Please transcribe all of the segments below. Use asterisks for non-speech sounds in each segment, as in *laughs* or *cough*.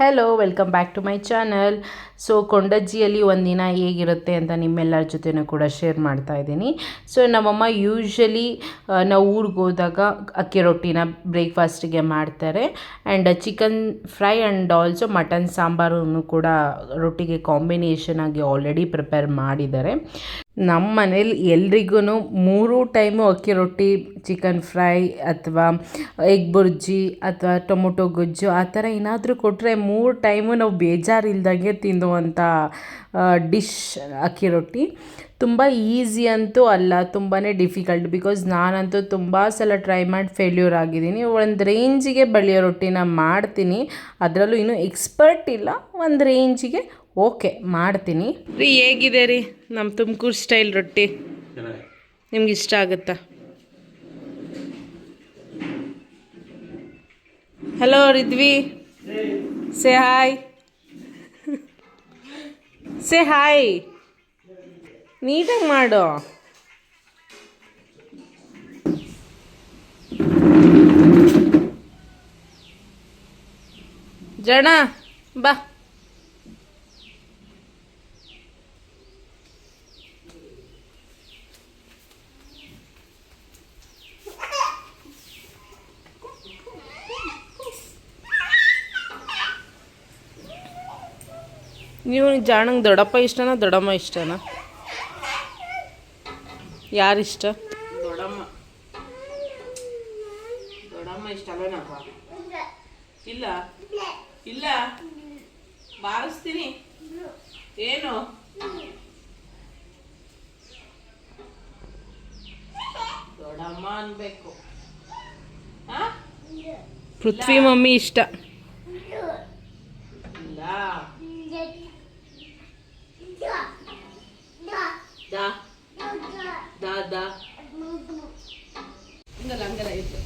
Hello welcome back to my channel so ಕೊಂಡಜ್ಜಿಯಲ್ಲಿ ಒಂದಿನ ಹೇಗಿರುತ್ತೆ ಅಂತ ನಿಮ್ಮೆಲ್ಲರ ಜೊತೆನೂ ಕೂಡ ಶೇರ್ ಮಾಡ್ತಾ ಇದ್ದೀನಿ. ಸೊ ನಮ್ಮಮ್ಮ ಯೂಶ್ವಲಿ ನಾವು ಊರಿಗೆ ಹೋದಾಗ ಅಕ್ಕಿ ರೊಟ್ಟಿನ ಬ್ರೇಕ್ಫಾಸ್ಟಿಗೆ ಮಾಡ್ತಾರೆ. And chicken fry and also mutton ಸಾಂಬಾರನ್ನು ಕೂಡ ರೊಟ್ಟಿಗೆ ಕಾಂಬಿನೇಷನ್ ಆಗಿ ಆಲ್ರೆಡಿ ಪ್ರಿಪೇರ್ ಮಾಡಿದ್ದಾರೆ. ನಮ್ಮ ಮನೇಲಿ ಎಲ್ರಿಗೂ ಮೂರು ಟೈಮು ಅಕ್ಕಿ ರೊಟ್ಟಿ, ಚಿಕನ್ ಫ್ರೈ ಅಥವಾ ಎಗ್ ಬುರ್ಜಿ ಅಥವಾ ಟೊಮೊಟೊ ಗೊಜ್ಜು ಆ ಥರ ಏನಾದರೂ ಕೊಟ್ಟರೆ ಮೂರು ಟೈಮು ನಾವು ಬೇಜಾರಿಲ್ದಂಗೆ ತಿನ್ನುವಂಥ ಡಿಶ್ ಅಕ್ಕಿ ರೊಟ್ಟಿ. ತುಂಬ ಈಸಿ ಅಂತೂ ಅಲ್ಲ ತುಂಬಾ ಡಿಫಿಕಲ್ಟ್ ಬಿಕಾಸ್ ನಾನಂತೂ ತುಂಬ ಸಲ ಟ್ರೈ ಮಾಡಿ ಫೇಲ್ಯೂರ್ ಆಗಿದ್ದೀನಿ. ಒಂದು ರೇಂಜಿಗೆ ಬಳಿಯೋ ರೊಟ್ಟಿನ ಮಾಡ್ತೀನಿ. ಅದರಲ್ಲೂ ಇನ್ನೂ ಎಕ್ಸ್ಪರ್ಟ್ ಇಲ್ಲ, ಒಂದು ರೇಂಜಿಗೆ ಓಕೆ, ಮಾಡ್ತೀನಿ. ರೀ, ಹೇಗಿದೆ ರೀ? ನಮ್ಮ ತುಮಕೂರು ಸ್ಟೈಲ್ ರೊಟ್ಟಿ. ನಿಮ್ಗೆ ಇಷ್ಟ ಆಗುತ್ತಾ? Hello Ridvi say hi say hi ನೀಟಾಗಿ ಮಾಡು. ಜಣ ಬಾ. ನೀವು ಜಾಣಂಗೆ ದೊಡ್ಡಪ್ಪ ಇಷ್ಟನಾ ದೊಡ್ಡಮ್ಮ ಇಷ್ಟನಾ? ಯಾರಿಷ್ಟ ದೊಡ್ಡಮ್ಮ. ದೊಡ್ಡಮ್ಮ ಇಷ್ಟ ಅಲ್ವೇನಪ್ಪ? ಇಲ್ಲ. ಇಲ್ಲ. ಬಾರಿಸ್ತೀನಿ. ಏನು? ದೊಡ್ಡಮ್ಮ ಅನ್ಬೇಕು. ಪೃಥ್ವಿ ಮಮ್ಮಿ ಇಷ್ಟ ಇಲ್ಲ ದಾ ದಾ ದಾ ಹಂಗಲ್ಲ ಹಂಗಲ್ಲ ಇತ್ತು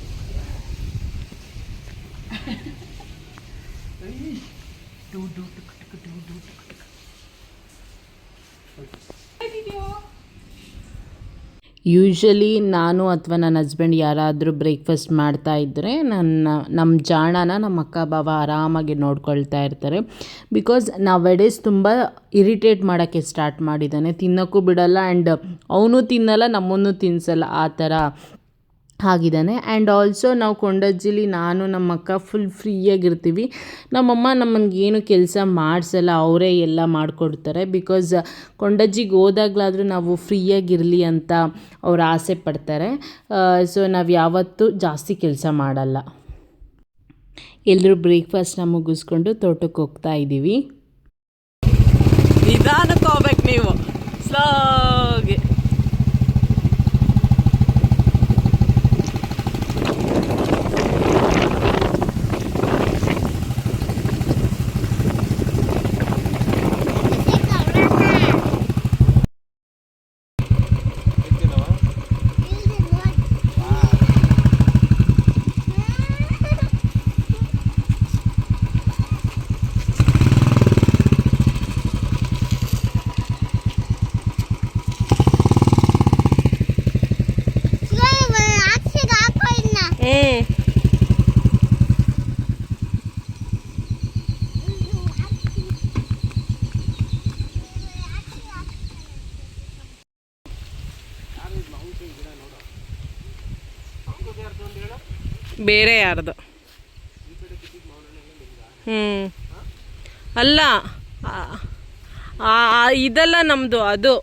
ಯೂಶ್ವಲಿ ನಾನು ಅಥವಾ ನನ್ನ ಹಸ್ಬೆಂಡ್ ಯಾರಾದರೂ ಬ್ರೇಕ್ಫಾಸ್ಟ್ ಮಾಡ್ತಾ ಇದ್ದರೆ ನನ್ನ ನಮ್ಮ ಜಾಣನ ನಮ್ಮ ಅಕ್ಕ ಬಾಬ ಆರಾಮಾಗಿ ನೋಡ್ಕೊಳ್ತಾ ಇರ್ತಾರೆ. ಬಿಕಾಸ್ ನಾವು ವೆಡೇಸ್ ತುಂಬ ಇರಿಟೇಟ್ ಮಾಡೋಕ್ಕೆ ಸ್ಟಾರ್ಟ್ ಮಾಡಿದ್ದಾನೆ. ತಿನ್ನೋಕ್ಕೂ ಬಿಡಲ್ಲ ಆ್ಯಂಡ್ ಅವನು ತಿನ್ನಲ್ಲ ನಮ್ಮನ್ನು ತಿನ್ಸಲ್ಲ. ಆ ಥರ ಆಗಿದ್ದಾನೆ ಆ್ಯಂಡ್ ಆಲ್ಸೋ ನಾವು ಕೊಂಡಜ್ಜಿಲಿ ನಾನು ನಮ್ಮ ಅಕ್ಕ ಫುಲ್ ಫ್ರೀಯಾಗಿರ್ತೀವಿ ನಮ್ಮಮ್ಮ ನಮ್ಮನಿಗೇನು ಕೆಲಸ ಮಾಡಿಸಲ್ಲ, ಅವರೇ ಎಲ್ಲ ಮಾಡಿಕೊಡ್ತಾರೆ. ಬಿಕಾಸ್ ಕೊಂಡಜ್ಜಿಗೆ ಹೋದಾಗಲಾದರೂ ನಾವು ಫ್ರೀಯಾಗಿರಲಿ ಅಂತ ಅವ್ರು ಆಸೆ ಪಡ್ತಾರೆ. ಸೊ ನಾವು ಯಾವತ್ತೂ ಜಾಸ್ತಿ ಕೆಲಸ ಮಾಡಲ್ಲ. ಎಲ್ಲರೂ ಬ್ರೇಕ್ಫಾಸ್ಟ್ನ ಮುಗಿಸ್ಕೊಂಡು ತೋಟಕ್ಕೆ ಹೋಗ್ತಾ ಇದ್ದೀವಿ. ನಿಧಾನಕ್ಕೆ ಹೋಗ್ಬೇಕು ನೀವು. ಸ್ಲೋಗೆ ಬೇರೆ ಯಾರ್ದು? ಹ್ಞೂ ಅಲ್ಲ ಇದೆಲ್ಲ ನಮ್ಮದು ಅದು.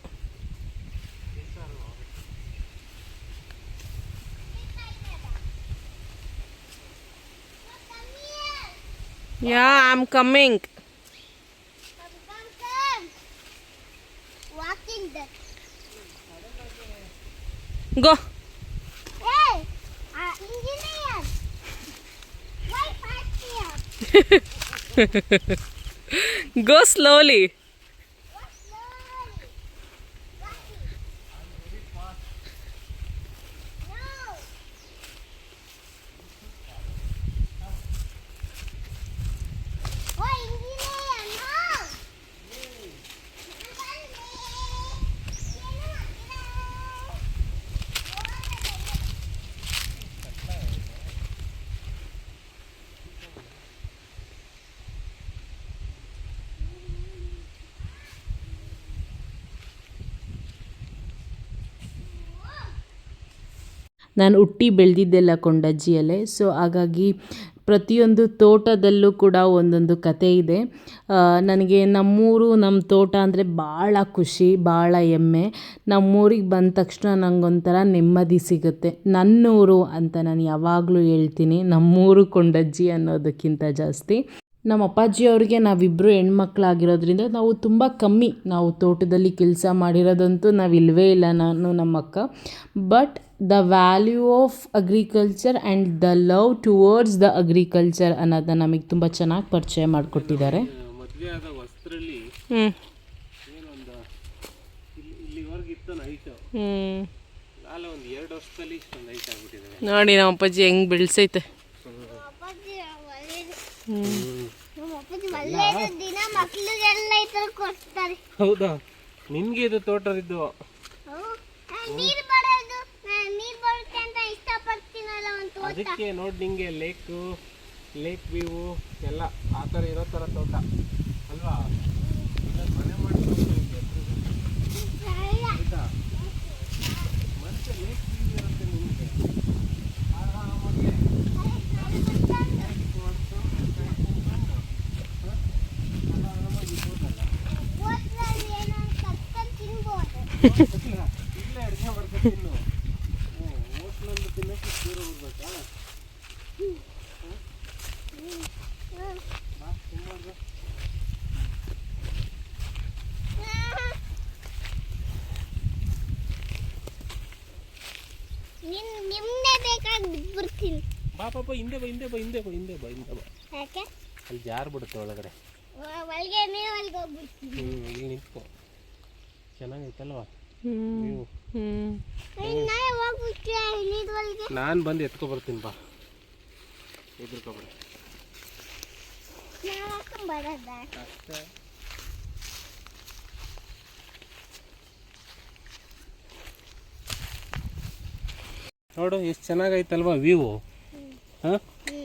Yeah I am coming go. Go slowly. ನಾನು ಹುಟ್ಟಿ ಬೆಳೆದಿದ್ದೆಲ್ಲ ಕೊಂಡಜ್ಜಿಯಲ್ಲೇ. ಸೊ ಹಾಗಾಗಿ ಪ್ರತಿಯೊಂದು ತೋಟದಲ್ಲೂ ಕೂಡ ಒಂದೊಂದು ಕತೆ ಇದೆ. ನನಗೆ ನಮ್ಮೂರು, ನಮ್ಮ ತೋಟ ಅಂದರೆ ಭಾಳ ಖುಷಿ, ಭಾಳ ಹೆಮ್ಮೆ. ನಮ್ಮೂರಿಗೆ ಬಂದ ತಕ್ಷಣ ನನಗೊಂಥರ ನೆಮ್ಮದಿ ಸಿಗುತ್ತೆ. ನನ್ನೂರು ಅಂತ ನಾನು ಯಾವಾಗಲೂ ಹೇಳ್ತೀನಿ. ನಮ್ಮೂರು ಕೊಂಡಜ್ಜಿ ಅನ್ನೋದಕ್ಕಿಂತ ಜಾಸ್ತಿ. ನಮ್ಮ ಅಪ್ಪಾಜಿ ಅವ್ರಿಗೆ ನಾವಿಬ್ಬರು ಹೆಣ್ಮಕ್ಳಾಗಿರೋದ್ರಿಂದ ನಾವು ತುಂಬ ಕಮ್ಮಿ. ನಾವು ತೋಟದಲ್ಲಿ ಕೆಲಸ ಮಾಡಿರೋದಂತೂ ನಾವು ಇಲ್ಲವೇ ಇಲ್ಲ ನಾನು ನಮ್ಮ ಅಕ್ಕ but the value of agriculture and the love towards the agriculture ಅನ್ನೋದನ್ನ ನಮಗೆ ತುಂಬ ಚೆನ್ನಾಗಿ ಪರಿಚಯ ಮಾಡಿಕೊಟ್ಟಿದ್ದಾರೆ. ಮದುವೆ ಆದ ವಸ್ತ್ರಲ್ಲಿ ಹ್ಞೂ ಏನೊಂದು ಇಲ್ಲಿ ಇಲ್ಲಿವರೆಗೆ ಇತ್ತು ನೈಟು ಹ್ಞೂ ನಾಳೆ ಒಂದು ಎರಡು ವರ್ಷದಲ್ಲಿ ಇಷ್ಟೊಂದು ನೈಟ್ ಆಗ್ಬಿಟ್ಟಿದೆ ನೋಡಿ ನಮ್ಮ ಅಪ್ಪಾಜಿ ಹೆಂಗೆ ಬೆಳೆಸೈತೆ ಹೌದಾ ನಿನ್ಗೆ ನಮ್ಮ ಅಪ್ಪಾಜಿ ಒಳ್ಳೇದು ದಿನ ಮಕ್ಳಿಗೆಲ್ಲ ಈ ತರ ಕೊಡ್ತಾರೆ ಹೌದಾ ನಿನ್ಗೆ ಇದು ತೋಟದಿದ್ದು ಹ್ಮ್. ನಾನ್ ನೀರ್ ಬರೋದು ನಾನ್ ನೀರ್ ಬರುತ್ತೆ ಅಂತ ಇಷ್ಟಪಡ್ತೀನಲ್ಲ ಒಂದು ತೋಟ ಅದಕ್ಕೆ ನೋಡಿ ನಿಂಗೆ ಲೇಕು ಲೇಕ್ ವ್ಯೂ ಎಲ್ಲ ಆ ಥರ ಇರೋ ಥರ ತೋಟ ಅಲ್ವಾ? ಮನೆ ಮಾಡ್ಕೊಂಡು ಆಯ್ತಾ? ಮತ್ತೆ ಲೇಕ್ ವ್ಯೂ ಇರುತ್ತೆ ನಿಮಗೆ? ಆರಾಮಾಗಿ ಆರಾಮಾಗಿ ಇರ್ಬೋದಲ್ಲ ಹೋಟ್ಲಲ್ಲಿ ಏನೋ ಕತ್ಕೊಂಡ್ ತಿನ್ಬೋದು ಇಲ್ಲೇ ಅಡುಗೆ ಮಾಡ್ಕೊಂಡು ತಿನ್ನು ಹೋಟ್ಲಲ್ಲಿ ತಿನ್ನಕ್ಕೆ ದೂರ ಹೋಗ್ಬೇಕಾ ಬಾ ತಿನ್ನೋದು ನಿನ್ ನಿಮ್ನೆ ಬೇಕಾಗಿ ಬಿಟ್ಬಿಡ್ತೀನಿ ಬಾ ಹಿಂದೆ ಬಾ ಹಿಂದೆ ಬಾ ಹಿಂದೆ ಬಾ ಹಿಂದೆ ಬಾ ಹಿಂದೆ ಬಾ. ಯಾಕೆ? ಅಲ್ಲಿ ಜಾರ್ ಬಿಡುತ್ತೆ ಒಳಗಡೆ. ಒಳಗೆ ನೀ ಒಳಗೆ ಹೋಗ್ಬಿಡ್ತೀನಿ. ಹ್ಞೂ ಇಲ್ಲಿ ನಿಂತ್ಕೋ. ಚೆನ್ನಾಗೈತಲ್ವಾ? ನೀವು. ನಾನು ಬಂದು ಎತ್ಕೊ ಬರ್ತೀನಿ ಬಾ. ಎದುರ್ಕೊಬೇಡ ಅಷ್ಟೇ. ನೋಡು ಎಷ್ಟು ಚೆನ್ನಾಗೈತಲ್ವಾ ವ್ಯೂ ಹಾಂ?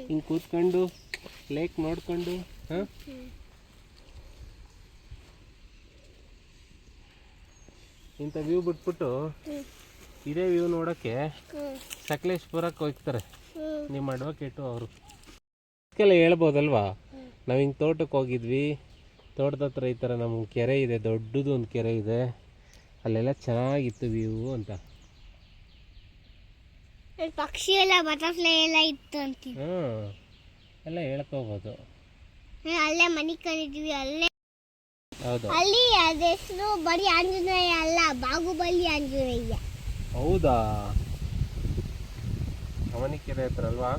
ಹಿಂಗೆ ಕೂತ್ಕೊಂಡು ಲೇಕ್ ನೋಡ್ಕೊಂಡು ಹಾಂ? ಇಂಥ ವ್ಯೂ ಬಿಟ್ಬಿಟ್ಟು ಇದೇ ವ್ಯೂ ನೋಡೋಕ್ಕೆ ಸಕಲೇಶ್ಪುರಕ್ಕೆ ಹೋಗ್ತಾರೆ. ನಿಮ್ಮ ಅಡ್ವೊಕೇಟು ಅವರು. ಅದಕ್ಕೆಲ್ಲ ಹೇಳ್ಬೋದಲ್ವಾ? ನಾವು ಹಿಂಗೆ ತೋಟಕ್ಕೆ ಹೋಗಿದ್ವಿ. ತೋಟದ ಹತ್ರ ಈ ಥರ ನಮ್ಮ ಕೆರೆ ಇದೆ ದೊಡ್ಡದು ಒಂದು ಕೆರೆ ಇದೆ. ಅಲ್ಲೆಲ್ಲ ಚೆನ್ನಾಗಿತ್ತು ವ್ಯೂ ಅಂತ. ಪಕ್ಷಿ ಎಲ್ಲ ಬಟರ್ಫ್ಲೈ ಎಲ್ಲ ಇತ್ತು ಅಂತ ಎಲ್ಲ ಹೇಳ್ಕೋಬೋದು ಅಲ್ಲೇ ಮನೆ ಕಂಡಿದ್ವಿ ಅಲ್ಲೇ. ಹೌದು. ಅಲ್ಲಿ ಅದೆಷ್ಟು ಬರೀ ಆಂಜನೇಯ ಅಲ್ಲ ಬಾಗುಬಲಿ ಆಂಜನೇಯ. ಹೌದಾ? ಅವನಿ ಕೆರೆ ಹತ್ರ ಅಲ್ವಾ?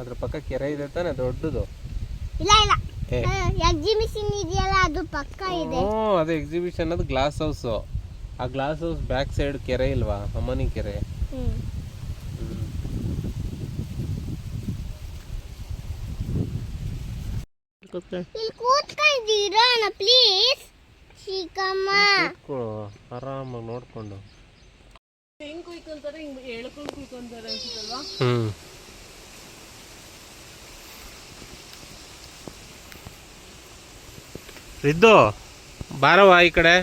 ಅದ್ರ ಪಕ್ಕ ಕೆರೆ ಇದೆ ತಾನೆ ದೊಡ್ಡದು. ಇಲ್ಲ ಇಲ್ಲ. ಎಕ್ಸಿಬಿಷನ್ ಇದೆಯಲ್ಲ ಅದು ಪಕ್ಕ ಇದೆ. ಹ್ಞೂ ಅದು ಎಕ್ಸಿಬಿಷನ್ ಅದು ಗ್ಲಾಸ್ ಹೌಸು ಆ ಗ್ಲಾಸ್ ಹೌಸ್ ಬ್ಯಾಕ್ ಸೈಡ್ ಕೆರೆ ಇಲ್ವಾ ಅಮ್ಮನಿ ಕೆರೆ? ಕೂತ್ಕೊಳ್ಳಿ ಇಲ್ಲಿ ಕೂತ್ಕೊಂಡಿರೋಣ ಪ್ಲೀಸ್ ಚಿಕ್ಕಮ್ಮ ಕೂತ್ಕೊಳ್ಳೋ ಆರಾಮಾಗಿ ನೋಡ್ಕೊಂಡು. ಹೆಂಗೆ ಕುಯ್ಕೊಂತಾರೆ ಹಿಂಗೆ ಹೇಳ್ಕೊಂಡು ಕುಯ್ಕೊಂತಾರೆ ಅನ್ಸುತ್ತಲ್ವಾ? ಹ್ಮ್. ರಿದ್ದು ಬಾರವ ಈ ಕಡೆ.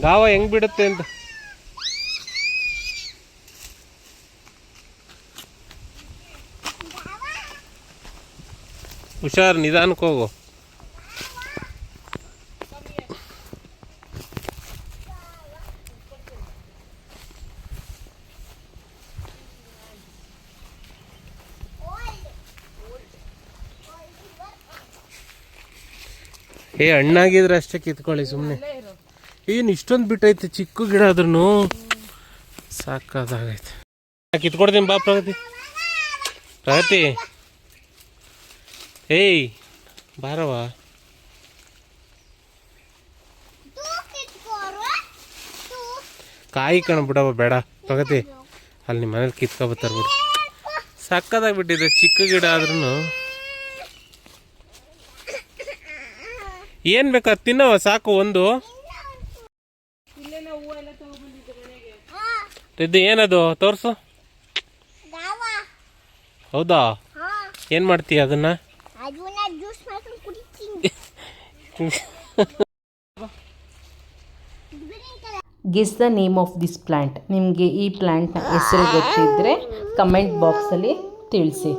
ಗಾವ ಹೆಂಗ್ ಬಿಡುತ್ತೆ ಅಂತ. ಹುಷಾರ್, ನಿಧಾನಕ್ಕೆ ಹೋಗು. ಏ ಹಣ್ಣಾಗಿದ್ರೆ ಅಷ್ಟೇ ಕಿತ್ಕೊಳ್ಳಿ ಸುಮ್ಮನೆ ಏನು ಇಷ್ಟೊಂದು ಬಿಟ್ಟೈತೆ, ಚಿಕ್ಕ ಗಿಡ ಆದ್ರೂ ಸಾಕಾದಾಗೈತೆ. ಕಿತ್ಕೊಡ್ತೀನಿ ಬಾ ಪ್ರಗತಿ. ಪ್ರಗತಿ. ಏಯ್ ಬಾರವ ಕಾಯಿ ಕಣ ಬಿಡವ ಬೇಡ. ಪ್ರಗತಿ ಅಲ್ಲಿ ನಿಮ್ಮ ಮನೇಲಿ ಕಿತ್ಕೊ ಬರ್ತಾರೆ ಬಿಡು ಸಕ್ಕದಾಗಿ ಬಿಟ್ಟಿದೆ ಚಿಕ್ಕ ಗಿಡ ಆದ್ರೂ ಏನು ಬೇಕಾ? ತಿನ್ನವ ಸಾಕು ಒಂದು. ಇದು ಏನದು? ತೋರ್ಸು. ಹೌದಾ? ಏನು ಮಾಡ್ತೀಯ ಅದನ್ನ? ಅದನ್ನ ಜ್ಯೂಸ್ ಮಾಡ್ಕೊಂಡು ಕುಡಿತೀನಿ. Guess the name of this plant ನಿಮಗೆ ಈ ಪ್ಲ್ಯಾಂಟ್ನ ಹೆಸರು ಗೊತ್ತಿದ್ದರೆ ಕಮೆಂಟ್ ಬಾಕ್ಸಲ್ಲಿ ತಿಳಿಸಿ.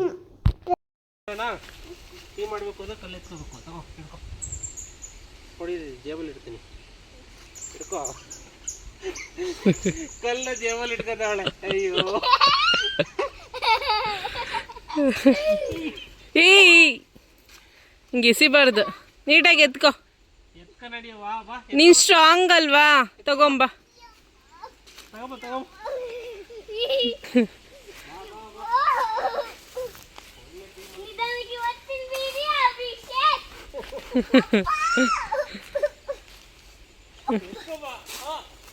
ಮಾಡಬೇಕು ಅಂದ್ರೆ ಕಲ್ಲು ಎತ್ಕೋಬೇಕು. ತಗೋ ಹಿಡ್ಕೊ. ಹೊಡಿ ಜೇಬಲ್ಲಿ ಇಡ್ತೀನಿ. ಹಿಡ್ಕೋ. ಕಲ್ಲು ಜೇಬಲ್ಲಿ ಇಟ್ಕೊತಾವಳೆ ಅಯ್ಯೋ. ಈ ಹಿಂಗೆ ಎಸಿಬಾರ್ದು ನೀಟಾಗಿ ಎತ್ಕೋ. ಎತ್ಕ ನಡಿ ವಾ ಬಾ ನೀನ್ ಸ್ಟ್ರಾಂಗ್ ಅಲ್ವಾ? ತಗೊಂಬ *laughs* ತಗೊಂಬ ತಗೊಂಬ ನಿಧಾನಕ್ಕೆ ಒತ್ತಿನ ಬೀರಿ ಅಭಿಷೇಕ್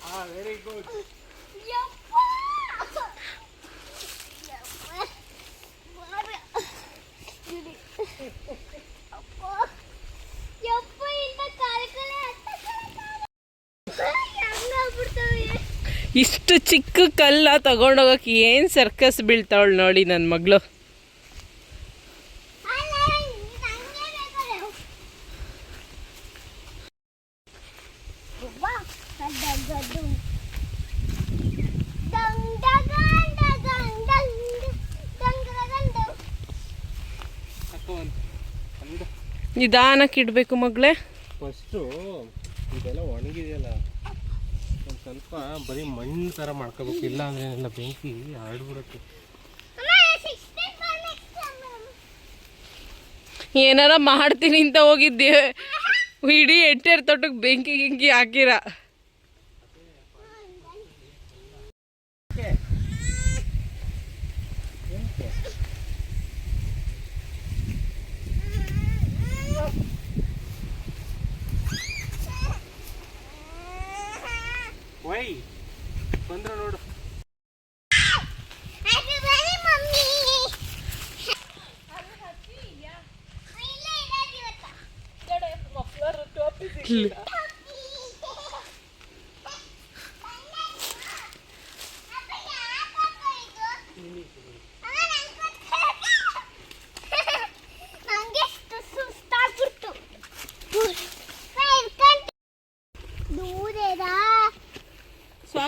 ಹಾ ವೆರಿ ಗುಡ್ ಯಪ್ಪ ಯಪ್ಪ ಇಂದ ಕಾಲ್ಕಲೆ ಹೆಂಗಾಗ್ಬಿಡ್ತವೆ ಇಷ್ಟು ಚಿಕ್ಕ ಕಲ್ಲ ತಗೊಂಡೋಗಕ್ಕೆ ಏನು ಸರ್ಕಸ್ ಬೀಳ್ತಾವಳು ನೋಡಿ ನನ್ನ ಮಗಳು. ನಿಧಾನಕ್ಕೆ ಇಡಬೇಕು ಮಗಳೇ. ಫಸ್ಟು ಇದೆಲ್ಲ ಸ್ವಲ್ಪ ಬರೀ ಮಣ್ಣು ಥರ ಮಾಡ್ಕೋಬೇಕು. ಇಲ್ಲ ಅಂದ್ರೆ ಏನಿಲ್ಲ ಬೆಂಕಿ ಹರಡ್ಬಿಡುತ್ತೆ ಅಮ್ಮ, 16 by next ಏನಾರ ಮಾಡ್ತೀನಿ ಅಂತ ಹೋಗಿದ್ದೆ. ಇಡೀ ಎಟ್ಟೆರ್ ತೋಟಕ್ಕೆ ಬೆಂಕಿ ಗಿಂಕಿ ಹಾಕಿರ.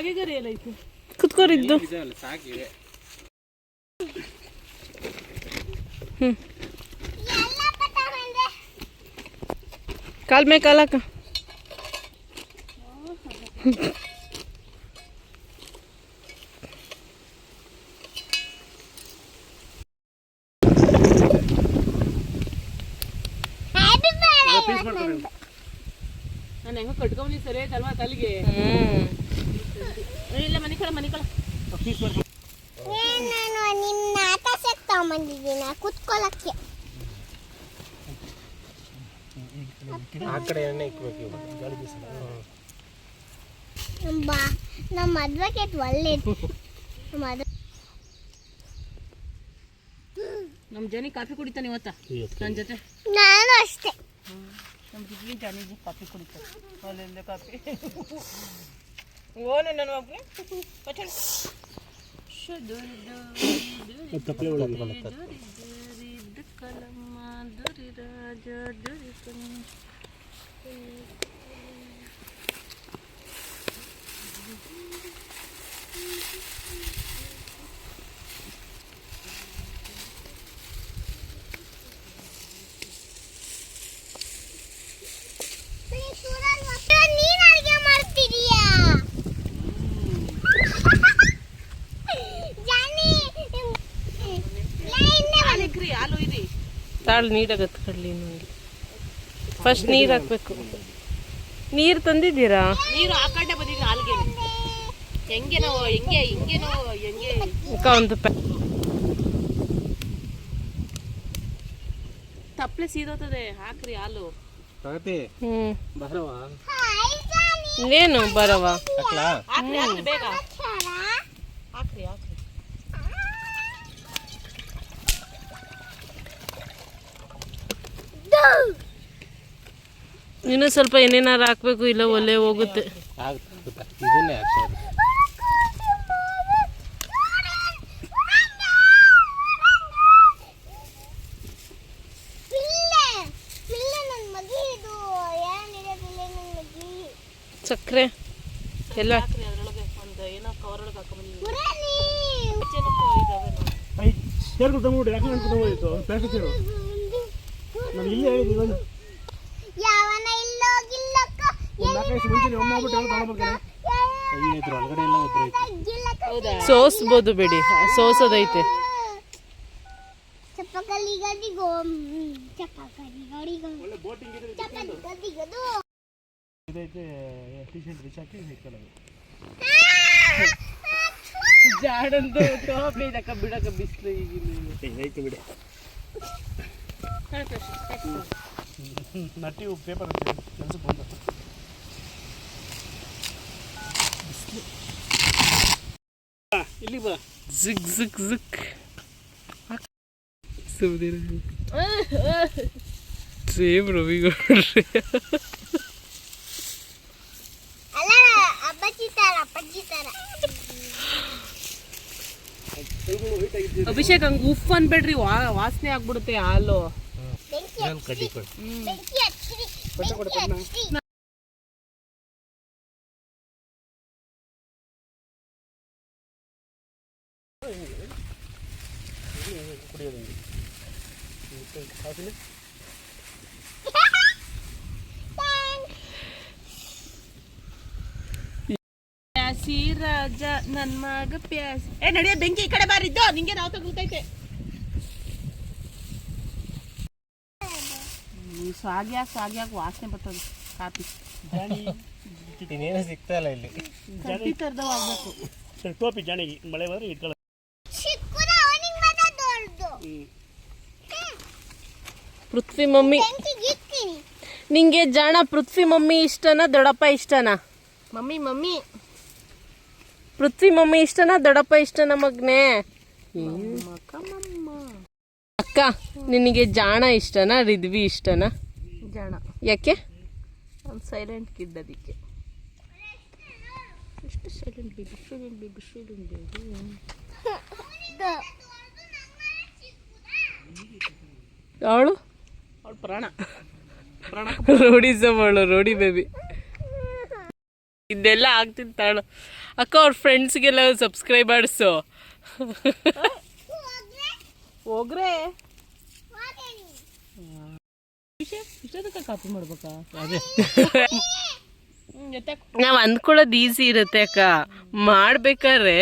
ಸ್ವಾಗಿಗರಿ ಎಲ್ಲ ಐತಿ ಕುತ್ಕೋರಿದ್ದು ಇದೆ ಅಲ್ಲ ಸಾಕಿದೆ ಎಲ್ಲಪ್ಪ ತಗೊಂಡೆ? ಕಾಲ್ ಮೇ ಕಾಲಕ್ಕ Happy birthday, ಇವತ್ತು. ನಾನು ಹೆಂಗ ಕಟ್ಕೊಂಡಿ ಸರಿ ಆಯ್ತಲ್ವಾ ತಲೆಗೆ ತಗೊಂಬಂದಿದ್ದೀನ ಕುತ್ಕೊಳ್ಳಕ್ಕೆ ಆ ಕಡೆ ಎಣ್ಣೆ ಇಕ್ಬೇಕು ಇವಾಗ. ಗಾಳಿ ಬೀಸಲ್ಲ. ನಮ್ಮ ನಮ್ಮ ಅಡ್ವೊಕೇಟ್ ಒಳ್ಳೇದು. ನಮ್ಮ ಅದ್- ನಮ್ಮ ಜನಿ ಕಾಫಿ ಕುಡಿತಾನೆ ಇವತ್ತ? ನನ್ನ ಜೊತೆ? ನಾನು ಅಷ್ಟೇ. ನಮ್ಮ ಜಿಗ್ಲಿ ಜಾನಿಜಿ ಕಾಫಿ ಕುಡಿತಾನೆ. ಕಾಫಿ. ಓನೆ ನನ್ನ ಮಗನೇ ತಪ್ಪಲೆ ಒಳಗೆ ಕಲಮ್ಮ ದುರಿ ರಾಜ ದುರಿ ಕಣ್ಣು ನೀನ್ ಅಡಿಗೆ ಮಾಡ್ತಿದೀಯಾ ಜಾನಿ ಲೈನ್ ಹಾಲಿಕ್ರಿ ಹಾಲು ಇರಿ ತಾಳು ನೀಟಾಗಿ ಹತ್ಕೊಳ್ಳಿ ನೋಡಿ. ಫಸ್ಟ್ ನೀರು ಹಾಕ್ಬೇಕು. ನೀರು ತಂದಿದ್ದೀರಾ? ನೀರು ಆ ಕಡೆ ಅಲ್ಲಿಗೆ ಹೆಂಗೆನೋ ಹೆಂಗೆ ನಾವು ಹೆಂಗೆ ಹಿಂಗೆ ನಾವು ಹೆಂಗೆ? ಅಕ್ಕ ಒಂದು ತಪ್ಪಲೆ ಸೀದೋತದೆ ಹಾಕ್ರಿ ಹಾಲು. ತಗತಿ. ಹ್ಞೂ ಬರವ? ಏನು ಬರವಾ? ಹಾಕ್ಲಾ ಬೇಗ ಚಲ ಹಾಕ್ರಿ ಹಾಕ್ರಿ ಇನ್ನೂ ಸ್ವಲ್ಪ ಏನೇನಾರು ಹಾಕ್ಬೇಕು ಇಲ್ಲ ಒಲೆ ಹೋಗುತ್ತೆ. ಸಕ್ಕರೆ ಎಲ್ಲ. ಹಾಕ್ಸೋದು ನೋಡಿ ಯಾಕೆ ಇದು ಸಕ್ಕರೆ ಎಲ್ಲ ಅದರೊಳಗೆ ಒಂದು ಏನೋ ಮುಂಚೆ ಒಮ್ಮೆ ಇದ್ರ ಒಳಗಡೆ ಎಲ್ಲ ಒಬ್ಬರು ಸೋಸ್ಬೋದು ಬಿಡಿ ಸೋಸೋದೈತೆ. ಇದೈತೆ ಟಿ ಶರ್ಟ್ ರಿಚ್ ಹಾಕಿ ಇಟ್ಕೊಳ್ಳೋದು ಜಾಡಂದು ಟೋಪಿ ಇದಕ್ಕ ಬಿಡಕ ಬಿಸ್ಲು ಈಗಿನ ಐತೆ ಬಿಡಿ. ನಟ್ಟಿ ಪೇಪರ್ ಕೆಲಸಕ್ಕೆ ಬಂದ. ಇಲ್ಲಿ ಬಾ ಜಿಗ್ ಜಿಗ್ ಜಿಗ್ ಸುಮ್ನಿರು. ಸೇಮ್ ರವಿಗೌಡ್ರಿ ಅಲ್ಲ ಅಪ್ಪಾಜಿ ತರ ಅಪ್ಪಾಜಿ ತರ ಅಭಿಷೇಕ್ ಹಂಗ ಉಫ್ ಅನ್ಬೇಡ್ರಿ ವಾ ವಾಸನೆ ಆಗ್ಬಿಡುತ್ತೆ ಹಾಲು ಬೆಂಕಿ ಇನ್ನೊಂದು ಕಡ್ಡಿ ಕೊಡು ಬೆಂಕಿ ಹಚ್ಚಿರಿ ಬೆಂಕಿ ಹಚ್ಚಿರಿ ಪ್ಯಾಸಿ ರಾಜ ನನ್ ಮಗ ಪ್ಯಾಸಿ. ಏ ನಡೆಯ ಬೆಂಕಿ ಈ ಕಡೆ ಬಾರಿದ್ದು ನಿಂಗೆ ನಾವು ತಗೊಳ್ತೈತೆ ಸ್ವಾಗ್ಯಾಗ ಸ್ವಾಗ್ಯಾಕ ವಾಸನೆ ಬರ್ತದೆ ಕಾಪಿ. ಇನ್ನೇನು ಸಿಗ್ತಾ ಇಲ್ಲ ಇಲ್ಲಿ. ಟೋಪಿ ಜಾಣಿಗೆ ಮಳೆ ಬಂದ್ರೆ ಇಟ್ಕೊಳ್ಳೋದು ಪೃಥ್ವಿ ಮಮ್ಮಿ. ನಿಂಗೆ ಜಾಣ ಪೃಥ್ವಿ ಮಮ್ಮಿ ಇಷ್ಟನಾ ದೊಡ್ಡಪ್ಪ ಇಷ್ಟನಾ? Mummy mummy. ಪೃಥ್ವಿ ಮಮ್ಮಿ ಇಷ್ಟನಾ ದೊಡ್ಡಪ್ಪ ಇಷ್ಟನಾ ಮಗ್ನೆ? ಅಕ್ಕ ನಿನಗೆ ಜಾಣ ಇಷ್ಟನಾ ರಿದ್ವಿ ಇಷ್ಟನಾ? ಜಾಣ. ಯಾಕೆ? ಸೈಲೆಂಟ್ ಕಿಡ್ ಅದಕ್ಕೆ. ಎಷ್ಟು silent baby silent baby silent baby ಅವಳು? ಅವಳು ಪ್ರಾಣ. ರೋಡಿಸಮ್ ಅವಳು ರೋಡಿ ಬೇಬಿ. ಇದೆಲ್ಲ ಆಗ್ತಿತ್ತು ತಾಳು. ಅಕ್ಕ ಅವ್ರ ಫ್ರೆಂಡ್ಸ್ಗೆಲ್ಲ ಸಬ್ಸ್ಕ್ರೈಬ್ ಮಾಡಿಸು. ಹೋಗ್ರೆ. ಕಾಪಿ ಮಾಡ್ಬೇಕಾ? ನಾವು ಅಂದ್ಕೊಳ್ಳೋದು ಈಸಿ ಇರುತ್ತೆ ಅಕ್ಕ. ಮಾಡ್ಬೇಕಾದ್ರೆ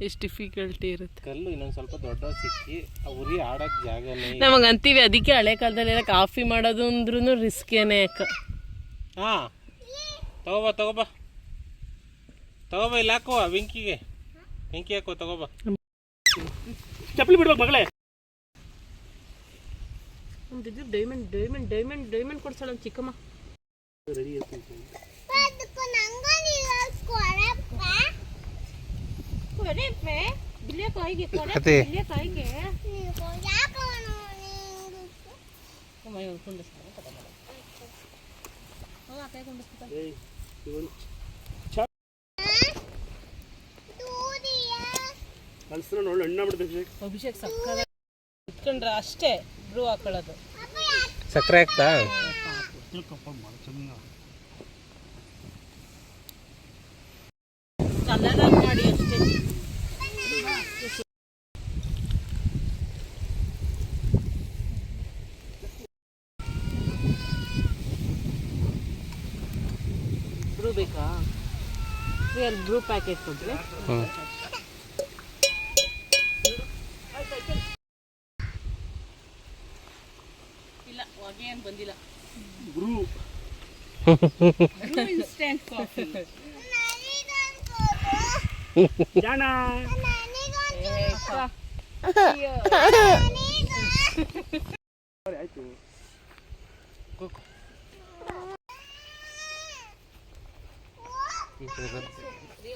ಎಷ್ಟು ಡಿಫಿಕಲ್ಟಿ ಇರುತ್ತೆ. ಕಲ್ಲು ಇನ್ನೊಂದು ಸ್ವಲ್ಪ ದೊಡ್ಡ ಸಿಕ್ಕಿ ಆ ಉರಿ ಆಡಕ್ ಜಾಗನೇ ಇಲ್ಲ. ನಮಗೆ ಅಂತೀವಿ ಅದಕ್ಕೆ ಹಳೆ ಕಾಲದಲ್ಲೆಲ್ಲ ಕಾಫಿ ಮಾಡೋದು ಅಂದ್ರೂ ರಿಸ್ಕೇನೆ ಅಕ್ಕ ಹಾ. ತಗೋಬಾ ತಗೋಬಾ. ತಗೋಬಾ ಇಲ್ಲಿ ಹಾಕುವ ಬೆಂಕಿಗೆ ಬೆಂಕಿ ಹಾಕುವ ತಗೋಬಾ. ಚಪ್ಪಲಿ ಬಿಡ್ಬೇಕು ಮಗಳೇ. ಡೈಮಂಡ್ ಡೈಮಂಡ್ ಡೈಮಂಡ್ ಡೈಮಂಡ್ ಕೊಡ್ಸೋಣ ಚಿಕ್ಕಮ್ಮ. ರೆಡಿ ಇರ್ತೀನಿ ಅದಕ್ಕೂ ನಂಗೊಂದು ಕೊಡಪ್ಪ ಕೊಡೆಪ್ಪೆ ಬಿಲ್ಲೆ ಕಾಯಿಗೆ ಕೊಡೆ ಅದೇ. ಬಿಲ್ಲೆ ಕಾಯಿಗೆ ನೀವು ಯಾಕೆ ಅವನು ಏಯ್ ಇವನು ದೂದಿಯ ಕಲ್ಸ್ರ ನೋಡಿ ಅಣ್ಣ ಬಿಡ್ಬೇಕು ಅಭಿಷೇಕ್ ಸಕ್ಕರೆ ಇಟ್ಕೊಂಡ್ರೆ ಅಷ್ಟೇ ಬ್ರೂ ಹಾಕೊಳ್ಳೋದು. ಸಕ್ಕರೆ ಹಾಕ್ತಾ ತಿಳ್ಕೊಪ್ಪ ಮಾಡಿ ಚೆನ್ನಾಗಿ ಕಲರ್ ಮಾಡಿ ಅಷ್ಟೇ ಬ್ರೂ ಬೇಕಾ ರಿಯಲ್ ಬ್ರೂ ಪ್ಯಾಕೆಟ್ ಕೊಡ್ರಿ ಇಲ್ಲ ಹೊಗೆ ಏನು ಬಂದಿಲ್ಲ ಗ್ರೂ ಇನ್ಸ್ಟೆಂಟ್ ಕಾಫಿ ಆಯ್ತು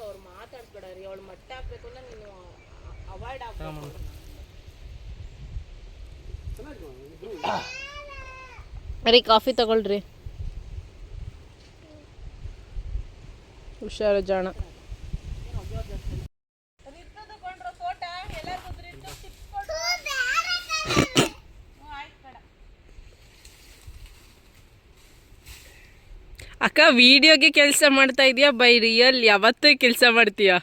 ಅವ್ರು ಮಾತಾಡ್ಬೇಡ ರೀ ಅವಳು ಮಟ್ಟ ಅಂದ್ರೆ ನೀನು ಅವಾಯ್ಡ್ ರೀ ಕಾಫಿ ತಗೊಳ್ರಿ. ಹುಷಾರು ಜಾಣ. ವಿಡಿಯೋಗೆ ಕೆಲಸ ಮಾಡ್ತಾ ಇದೀಯಾ? ಬೈ ರಿಯಲ್ ಯಾವತ್ತೂ ಕೆಲಸ ಮಾಡ್ತೀಯಾ?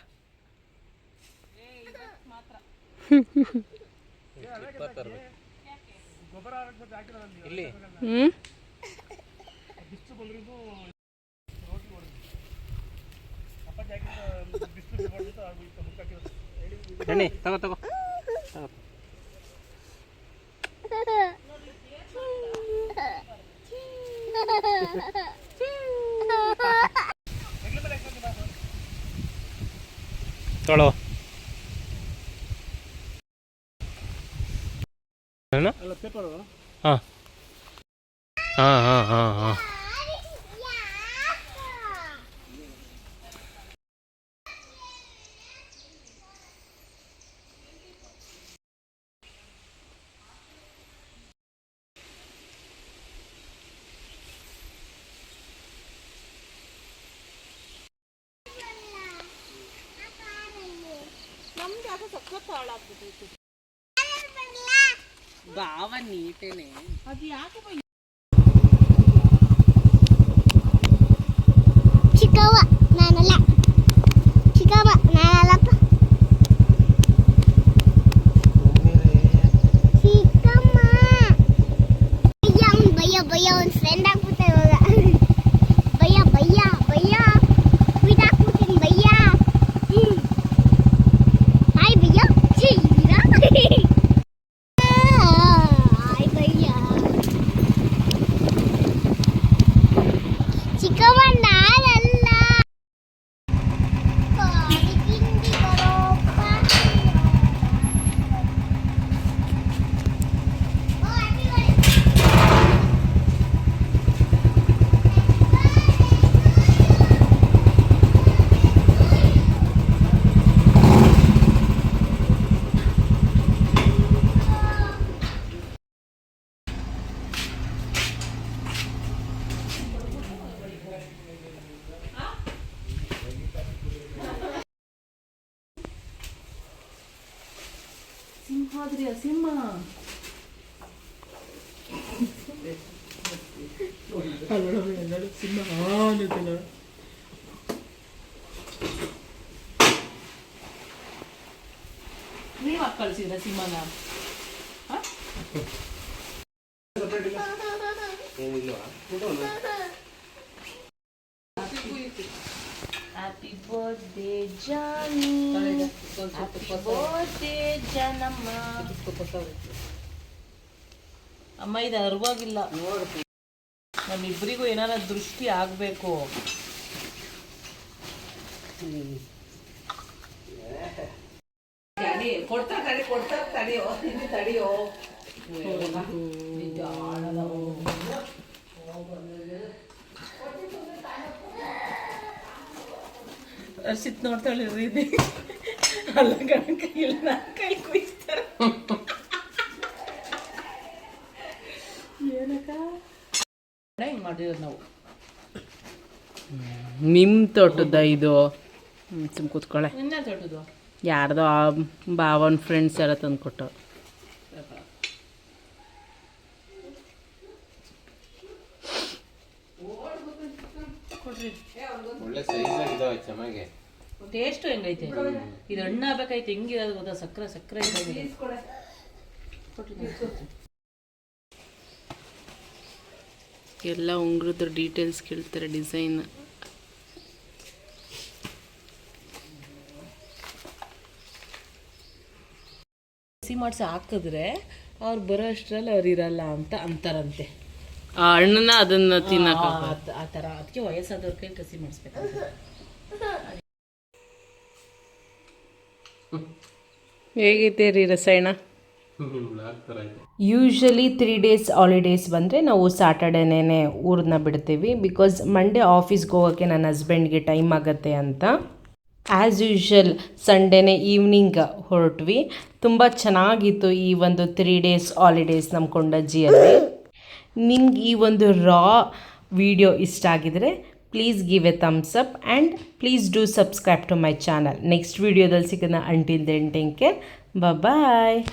ತಗೋ ತಗೋ. నాకు చక్కగా తోడాకు బాగా నీటేనే అది ఆకపోయి ನೀವ್ ಕಳ್ಸಿದ್ರ ಸಿಂಹನ ಹ್ಯಾಪಿ birthday ಜಾನಿ ಹ್ಯಾಪಿ ಬರ್ತ್ಡೇ ಜನಮ್ಮ ಅಮ್ಮ ಇದು ಅರ್ವಾಗಿಲ್ಲ. ನಮ್ಮಿಬ್ಬರಿಗೂ ಏನಾರ ದೃಷ್ಟಿ ಆಗಬೇಕು. ತಡಿಯೋ ತಡಿಯೋ. ಅರ್ಷಿತ್ ನೋಡ್ತಾಳೆ ರೀತಿ ಅಲ್ಲ ಗಣಕ ಇಲ್ಲ ನನ್ನ ಕೈ ಕುಯ್ತಾರೆ. ಹಿಂಗೆ ಮಾಡಿರೋದು ನಾವು? ನಿಮ್ಮ ತೋಟದ ಇದು. ಸುಮ್ ಕೂತ್ಕೊಳ್ಳೆ. ನಿನ್ನೆ ತೊಟ್ಟದು ಯಾರ್ದೋ ಆ ಭಾವನ ಫ್ರೆಂಡ್ಸ್ ಎಲ್ಲ ತಂದ್ಕೊಟ್ಟು. ಒಳ್ಳೆ ಚೆನ್ನಾಗಿ ಟೇಸ್ಟು ಹೆಂಗೈತೆ? ಇದು ಅಣ್ಣ ಆಗ್ಬೇಕಾಯ್ತು ಹೆಂಗಿರೋದು ಗೊತ್ತಾ? ಸಕ್ಕರೆ ಸಕ್ಕರೆ ಎಲ್ಲ ಉಂಗುರದ ಡೀಟೇಲ್ಸ್ ಕೇಳ್ತಾರೆ ಡಿಸೈನ್ ಹಸಿ ಮಾಡಿಸಿ ಹಾಕಿದ್ರೆ ಅವ್ರು ಬರೋ ಅಷ್ಟರಲ್ಲಿ ಅವ್ರು ಇರಲ್ಲ ಅಂತ ಅಂತಾರಂತೆ. ಆ ಹಣ್ಣನ್ನ ಅದನ್ನ ತಿನ್ನಕ ಆ ಥರ ಅದಕ್ಕೆ ವಯಸ್ಸಾದವ್ರ ಕೈ ಕಸಿ ಮಾಡಿಸ್ಬೇಕಂತ ಹೇಗೈತೆ ರೀ ರಸಾಯನ ಯೂಶ್ವಲಿ ತ್ರೀ ಡೇಸ್ ಹಾಲಿಡೇಸ್ ಬಂದರೆ ನಾವು ಸ್ಯಾಟರ್ಡೇನೇ ಊರನ್ನ ಬಿಡ್ತೀವಿ. ಬಿಕಾಸ್ ಮಂಡೇ ಆಫೀಸ್ಗೆ ಹೋಗೋಕ್ಕೆ ನನ್ನ ಹಸ್ಬೆಂಡ್ಗೆ ಟೈಮ್ ಆಗುತ್ತೆ ಅಂತ. ಆ್ಯಸ್ ಯೂಶ್ವಲ್ ಸಂಡೇನೇ ಈವ್ನಿಂಗ್ ಹೊರಟ್ವಿ. ತುಂಬ ಚೆನ್ನಾಗಿತ್ತು ಈ ಒಂದು ತ್ರೀ ಡೇಸ್ ಹಾಲಿಡೇಸ್ ನಮ್ಮ ಕೊಂಡಜ್ಜಿಯಲ್ಲಿ ನಿಮ್ಗೆ ಈ ಒಂದು ರಾ ವಿಡಿಯೋ ಇಷ್ಟ ಆಗಿದರೆ please give a thumbs up and please do subscribe to my channel. Next video, will until then. Take care. Bye-bye.